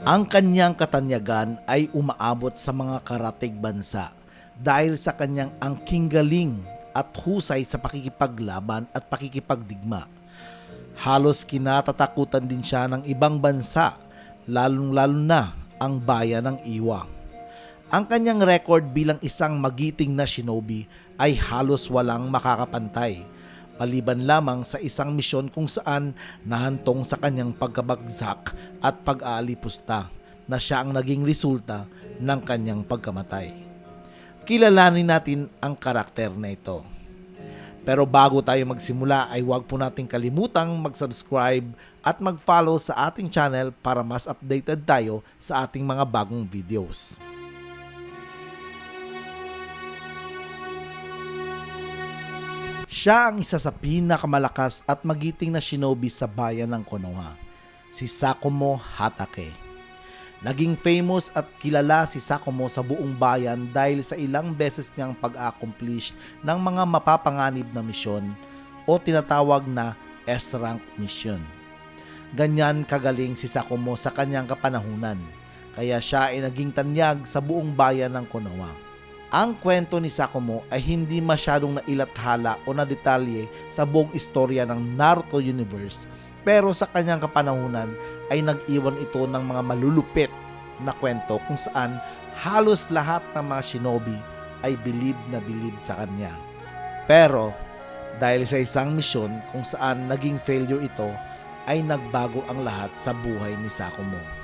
Ang kanyang katanyagan ay umaabot sa mga karatig bansa dahil sa kanyang angking galing at husay sa pakikipaglaban at pakikipagdigma. Halos kinatatakutan din siya ng ibang bansa, lalong-lalo na ang bayan ng Iwa. Ang kanyang record bilang isang magiting na shinobi ay halos walang makakapantay, maliban lamang sa isang misyon kung saan nahantong sa kanyang pagkabagsak at pag-aalipusta na siya ang naging resulta ng kanyang pagkamatay. Kilalanin natin ang karakter na ito. Pero bago tayo magsimula ay huwag po nating kalimutang mag-subscribe at mag-follow sa ating channel para mas updated tayo sa ating mga bagong videos. Siya ang isa sa pinakamalakas at magiting na shinobi sa bayan ng Konoha, si Sakumo Hatake. Naging famous at kilala si Sakumo sa buong bayan dahil sa ilang beses niyang pag-accomplish ng mga mapapanganib na misyon o tinatawag na S-rank mission. Ganyan kagaling si Sakumo sa kanyang kapanahunan, kaya siya ay naging tanyag sa buong bayan ng Konoha. Ang kwento ni Sakumo ay hindi masyadong nailathala o nadetalye sa buong istorya ng Naruto Universe pero sa kanyang kapanahunan ay nag-iwan ito ng mga malulupit na kwento kung saan halos lahat ng mga shinobi ay believe na believe sa kanya. Pero dahil sa isang misyon kung saan naging failure ito ay nagbago ang lahat sa buhay ni Sakumo.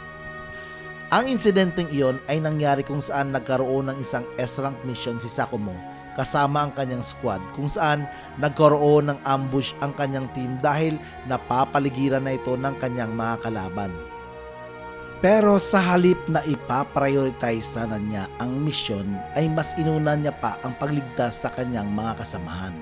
Ang insidenteng iyon ay nangyari kung saan nagkaroon ng isang S-rank mission si Sakumo kasama ang kanyang squad kung saan nagkaroon ng ambush ang kanyang team dahil napapaligiran na ito ng kanyang mga kalaban. Pero sa halip na ipaprioritize sana niya ang misyon ay mas inuna niya pa ang pagligtas sa kanyang mga kasamahan.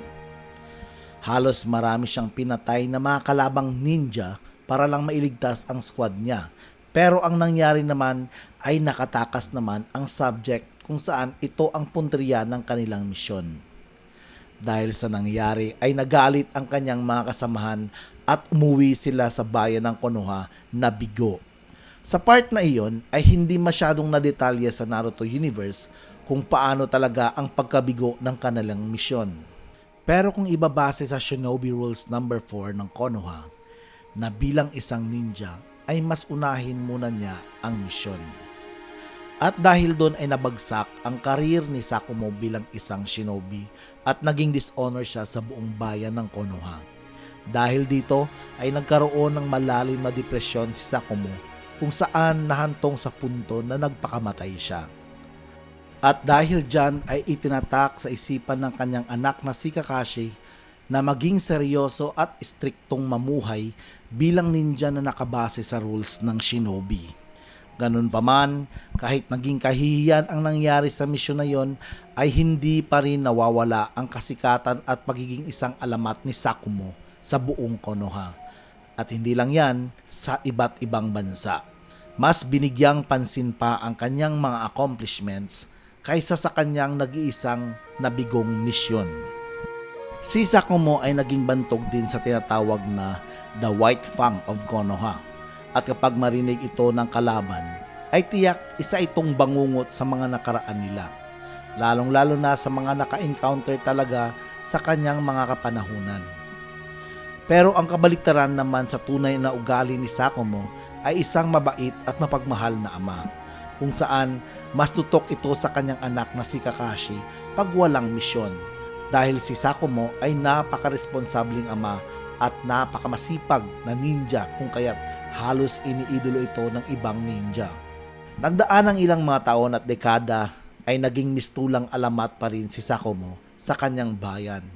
Halos marami siyang pinatay na mga kalabang ninja para lang mailigtas ang squad niya. Pero ang nangyari naman ay nakatakas naman ang subject kung saan ito ang punteriya ng kanilang misyon. Dahil sa nangyari ay nagalit ang kanyang mga kasamahan at umuwi sila sa bayan ng Konoha na bigo. Sa part na iyon ay hindi masyadong nadetalye sa Naruto Universe kung paano talaga ang pagkabigo ng kanilang misyon. Pero kung ibabase sa Shinobi Rules number 4 ng Konoha na bilang isang ninja ay mas unahin muna niya ang misyon. At dahil doon ay nabagsak ang karir ni Sakumo bilang isang shinobi at naging dishonor siya sa buong bayan ng Konoha. Dahil dito ay nagkaroon ng malalim na depresyon si Sakumo kung saan nahantong sa punto na nagpakamatay siya. At dahil dyan ay itinatak sa isipan ng kanyang anak na si Kakashi na maging seryoso at istriktong mamuhay bilang ninja na nakabase sa rules ng shinobi. Ganun pa man, kahit naging kahihiyan ang nangyari sa misyon na yon, ay hindi pa rin nawawala ang kasikatan at pagiging isang alamat ni Sakumo sa buong Konoha. At hindi lang yan, sa iba't ibang bansa. Mas binigyang pansin pa ang kanyang mga accomplishments kaysa sa kanyang nag-iisang nabigong misyon. Si Sakumo ay naging bantog din sa tinatawag na The White Fang of Konoha at kapag marinig ito ng kalaban, ay tiyak isa itong bangungot sa mga nakaraan nila. Lalong-lalo na sa mga naka-encounter talaga sa kanyang mga kapanahunan. Pero ang kabaliktaran naman sa tunay na ugali ni Sakomo ay isang mabait at mapagmahal na ama, kung saan mas tutok ito sa kanyang anak na si Kakashi pag walang misyon. Dahil si Sakomo ay napaka-responsabling ama at napakamasipag na ninja kung kaya't halos iniidolo ito ng ibang ninja. Nagdaan ng ilang mga taon at dekada ay naging mistulang alamat pa rin si Sakomo sa kanyang bayan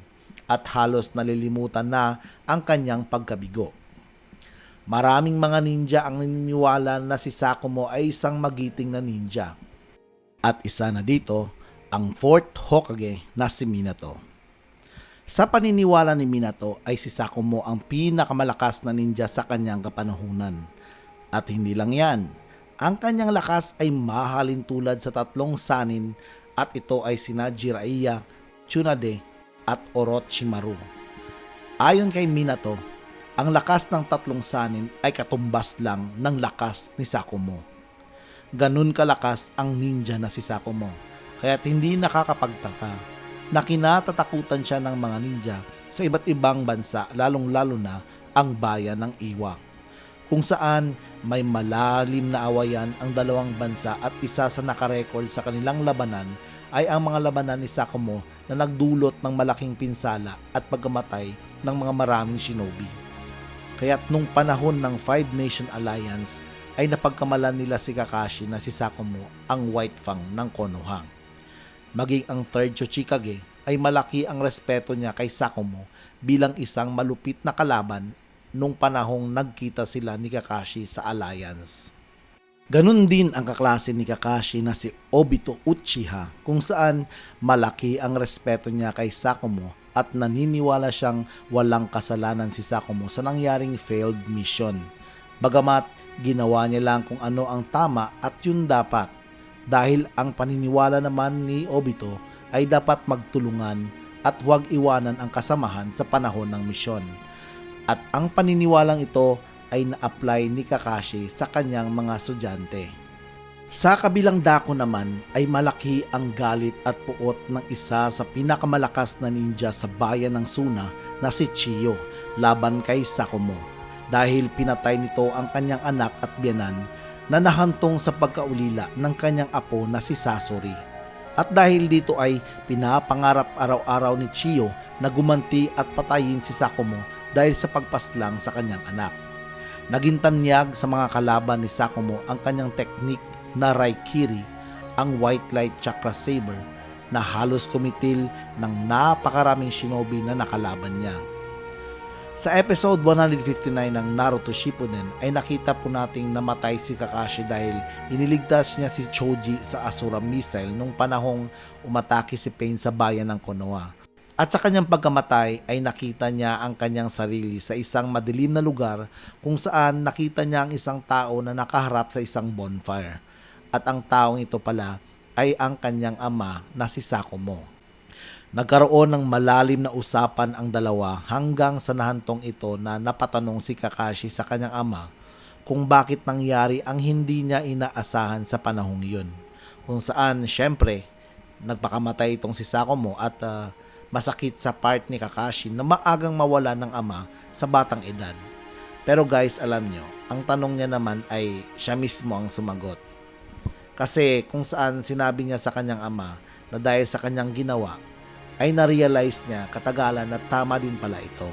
at halos nalilimutan na ang kanyang pagkabigo. Maraming mga ninja ang naniniwala na si Sakomo ay isang magiting na ninja. At isa na dito, ang 4th Hokage na si Minato. Sa paniniwala ni Minato ay si Sakumo ang pinakamalakas na ninja sa kanyang kapanahunan. At hindi lang yan, ang kanyang lakas ay mahalin tulad sa tatlong sanin at ito ay sina Jiraiya, Tsunade at Orochimaru. Ayon kay Minato, ang lakas ng tatlong sanin ay katumbas lang ng lakas ni Sakumo. ganun kalakas ang ninja na si Sakumo. Kaya't hindi nakakapagtaka na kinatatakutan siya ng mga ninja sa iba't ibang bansa lalong-lalo na ang bayan ng Iwa. Kung saan may malalim na awayan ang dalawang bansa at isa sa nakarecord sa kanilang labanan ay ang mga labanan ni Sakumo na nagdulot ng malaking pinsala at pagkamatay ng mga maraming shinobi. Kaya't nung panahon ng Five Nation Alliance ay napagkamalan nila si Kakashi na si Sakumo ang White Fang ng Konoha. Maging ang third Chochikage ay malaki ang respeto niya kay Sakumo bilang isang malupit na kalaban nung panahong nagkita sila ni Kakashi sa Alliance. Ganun din ang kaklase ni Kakashi na si Obito Uchiha kung saan malaki ang respeto niya kay Sakumo at naniniwala siyang walang kasalanan si Sakumo sa nangyaring failed mission. Bagamat ginawa niya lang kung ano ang tama at yun dapat dahil ang paniniwala naman ni Obito ay dapat magtulungan at huwag iwanan ang kasamahan sa panahon ng misyon. At ang paniniwalang ito ay na-apply ni Kakashi sa kanyang mga estudyante. Sa kabilang dako naman ay malaki ang galit at puot ng isa sa pinakamalakas na ninja sa bayan ng Suna na si Chiyo laban kay Sakumo dahil pinatay nito ang kanyang anak at biyanan na nahantong sa pagkaulila ng kanyang apo na si Sasori. At dahil dito ay pinapangarap araw-araw ni Chiyo na gumanti at patayin si Sakumo dahil sa pagpaslang sa kanyang anak. Naging tanyag sa mga kalaban ni Sakumo ang kanyang teknik na Raikiri, ang White Light Chakra Saber na halos kumitil ng napakaraming shinobi na nakalaban niya. Sa episode 159 ng Naruto Shippuden ay nakita po nating namatay si Kakashi dahil iniligtas niya si Choji sa Asura Missile nung panahong umatake si Pain sa bayan ng Konoha. At sa kanyang pagkamatay ay nakita niya ang kanyang sarili sa isang madilim na lugar kung saan nakita niya ang isang tao na nakaharap sa isang bonfire. At ang taong ito pala ay ang kanyang ama na si Sakumo. Nagkaroon ng malalim na usapan ang dalawa hanggang sa nahantong ito na napatanong si Kakashi sa kanyang ama kung bakit nangyari ang hindi niya inaasahan sa panahong iyon. Kung saan, syempre, nagpakamatay itong si Sakumo at ah, masakit sa part ni Kakashi na maagang mawala ng ama sa batang edad. Pero guys, alam nyo, ang tanong niya naman ay siya mismo ang sumagot. Kasi kung saan sinabi niya sa kanyang ama na dahil sa kanyang ginawa, ay na-realize niya katagalan na tama din pala ito.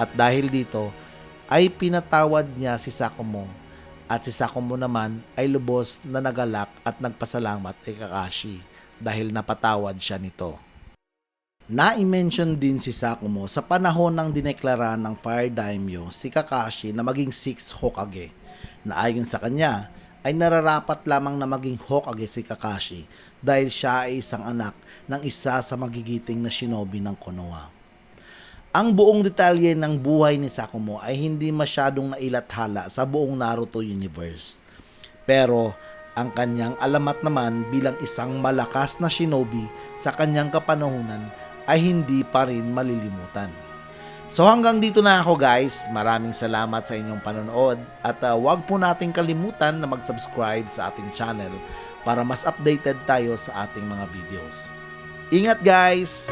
At dahil dito, ay pinatawad niya si Sakumo at si Sakumo naman ay lubos na nagalak at nagpasalamat kay Kakashi dahil napatawad siya nito. Na-mention din si Sakumo sa panahon ng dineklara ng Fire Daimyo si Kakashi na maging 6 Hokage na ayon sa kanya ay nararapat lamang na maging Hokage si Kakashi dahil siya ay isang anak ng isa sa magigiting na shinobi ng Konoha. Ang buong detalye ng buhay ni Sakumo ay hindi masyadong nailathala sa buong Naruto universe. Pero ang kanyang alamat naman bilang isang malakas na shinobi sa kanyang kapanahunan ay hindi pa rin malilimutan. So hanggang dito na ako guys. Maraming salamat sa inyong panonood at uh, wag po nating kalimutan na mag-subscribe sa ating channel para mas updated tayo sa ating mga videos. Ingat guys!